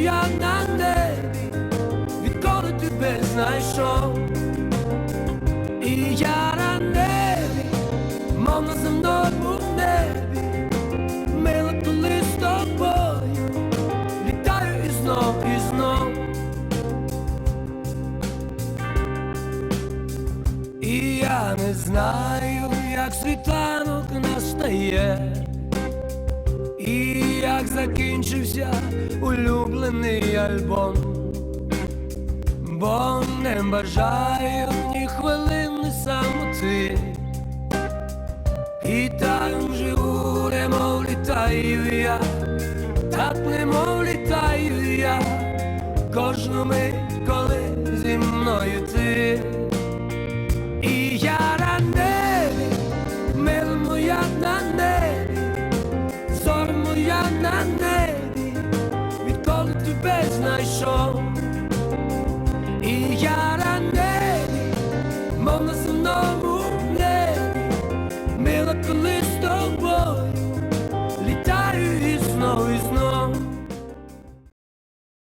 Моя на небі, відколи тебе знайшов. І я на небі, мов на земному небі, мила коли з тобою, літаю і знов, і знов. І я не знаю, як світанок настає, як закінчився улюблений альбом, бо не бажаю ні хвилини самоти, і там живу, немов літаю я, так немов літаю я, кожну мить, коли зі мною ти. І я відколи тебе знайшов. І я на мов на земному небі, мила коли з літаю і знов, і знов.